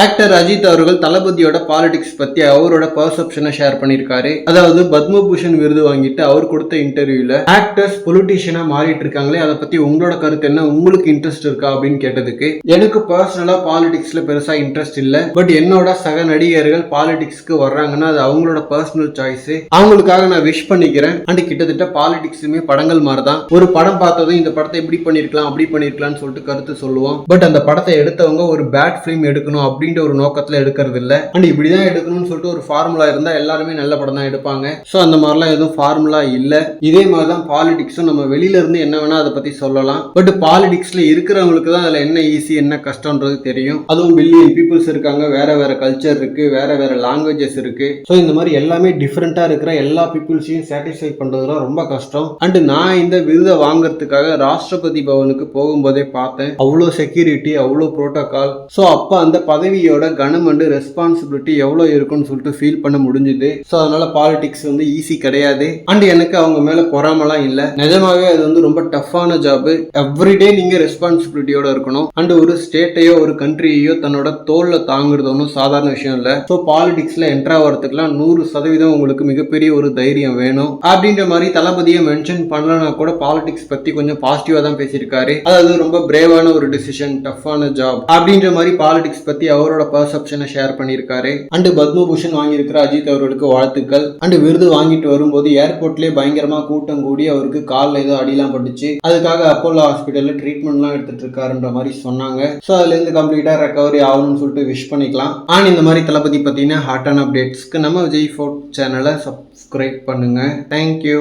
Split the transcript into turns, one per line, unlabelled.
Actor Ajith அவர்கள் தளபதியோட politics பத்தி அவரோட பர்செப்ஷனை ஷேர் பண்ணியிருக்காரு. அதாவது பத்மபூஷன் விருது வாங்கிட்டு அவர் கொடுத்த இன்டர்வியூல ஆக்டர்ஸ் பொலிட்டீஷியனா மாறிட்டு இருக்காங்களே அதை பத்தி உங்களோட கருத்து என்ன? உங்களுக்கு இன்ட்ரெஸ்ட் இருக்கா அப்படின்னு கேட்டதுக்கு எனக்கு பர்சனலா பாலிடிக்ஸ்ல பெருசா இன்ட்ரெஸ்ட் இல்ல. பட் என்னோட சக நடிகர்கள் பாலிடிக்ஸ்க்கு வர்றாங்கன்னா அது அவங்களோட பர்சனல் சாய்ஸ் அவங்களுக்காக நான் விஷ் பண்ணிக்கிறேன். அண்ட் கிட்டத்தட்ட பாலிடிக்ஸுமே படங்கள் மாதிரி தான் ஒரு படம் பார்த்ததும் இந்த படத்தை இப்படி பண்ணிருக்கலாம் அப்படி பண்ணிருக்கலாம்னு சொல்லிட்டு கருத்து சொல்லுவோம். பட் அந்த படத்தை எடுத்தவங்க ஒரு பேட் ஃபிலிம் எடுக்கணும் அப்படின்ற ஒரு நோக்கத்துல எடுக்கிறது இல்ல. அண்ட் இப்படிதான் எடுக்கணும்னு சொல்லிட்டு ஒரு ஃபார்முலா இருந்தா எல்லாருமே நல்ல படம் தான் எடுப்பாங்க. ஸோ அந்த மாதிரிலாம் எதுவும் ஃபார்முலா இல்ல. இதே மாதிரி தான் பாலிடிக்ஸும் நம்ம வெளியில இருந்து என்ன வேணா அதை பத்தி சொல்லலாம். பட் பாலிடிக்ஸ்ல இருக்கிறவங்களுக்கு தான் அதுல என்ன ஈஸி என்ன கஷ்டம்ன்றது தெரியும். அதுவும் பில்லியன் பீப்புள்ஸ் இருக்காங்க. வேற வேற கல்ச்சர் இருக்கு. வேற வேற லாங்குவேஜஸ் இருக்கு. ஸோ இந்த மாதிரி எல்லாமே டிஃப்ரெண்டா இருக்கிற எல்லா பீப்புள்ஸையும் சாட்டிஸ்ஃபை பண்ணுறதுலாம் ரொம்ப கஷ்டம். அண்ட் நான் இந்த விருதை வாங்குறதுக்காக ராஷ்டிரபதி பவனுக்கு போகும்போதே பார்த்தேன். அவ்வளோ செக்யூரிட்டி அவ்வளோ ப்ரோட்டோகால் ஸோ அப்போ அந்த மனைவியோட கனம் அண்டு ரெஸ்பான்சிபிலிட்டி எவ்வளோ இருக்கும்னு சொல்லிட்டு ஃபீல் பண்ண முடிஞ்சுது. ஸோ அதனால பாலிடிக்ஸ் வந்து ஈஸி கிடையாது. அண்ட் எனக்கு அவங்க மேலே பொறாமலாம் இல்லை. நிஜமாவே அது வந்து ரொம்ப டஃப்பான ஜாப் எவ்ரிடே நீங்க ரெஸ்பான்சிபிலிட்டியோட இருக்கணும். அண்ட் ஒரு ஸ்டேட்டையோ ஒரு கண்ட்ரியையோ தன்னோட தோல்ல தாங்குறது ஒன்றும் சாதாரண விஷயம் இல்லை. ஸோ பாலிடிக்ஸில் என்ட்ரா வரதுக்குலாம் நூறு சதவீதம் உங்களுக்கு மிகப்பெரிய ஒரு தைரியம் வேணும். அப்படின்ற மாதிரி தளபதியை மென்ஷன் பண்ணலனா கூட பாலிடிக்ஸ் பத்தி கொஞ்சம் பாசிட்டிவாக தான் பேசியிருக்காரு. அதாவது ரொம்ப பிரேவான ஒரு டிசிஷன் டஃப்பான ஜாப் அப்படின்ற மாதிரி பாலிடிக்ஸ் பத்தி அவரோட பர்செப்ஷனை ஷேர் பண்ணியிருக்காரு. அண்டு பத்மபூஷன் வாங்கியிருக்கிற அஜித் அவர்களுக்கு வாழ்த்துக்கள். அண்டு விருது வாங்கிட்டு வரும்போது ஏர்போர்ட்லேயே பயங்கரமாக கூட்டம் கூடி அவருக்கு காலில் ஏதோ அடிலாம் பட்டுச்சு. அதுக்காக அப்போலோ ஹாஸ்பிட்டலில் ட்ரீட்மெண்ட்லாம் எடுத்துட்டு இருக்காருன்ற மாதிரி சொன்னாங்க. ஸோ அதுலேருந்து கம்ப்ளீட்டாக ரெக்கவரி ஆகணும்னு சொல்லிட்டு விஷ் பண்ணிக்கலாம். ஆன் இந்த மாதிரி தளபதி பார்த்தீங்கன்னா ஹாட்டான அப்டேட்ஸ்க்கு நம்ம விஜய் ஃபோர்ட் சேனலை சப்ஸ்கிரைப் பண்ணுங்க. Thank you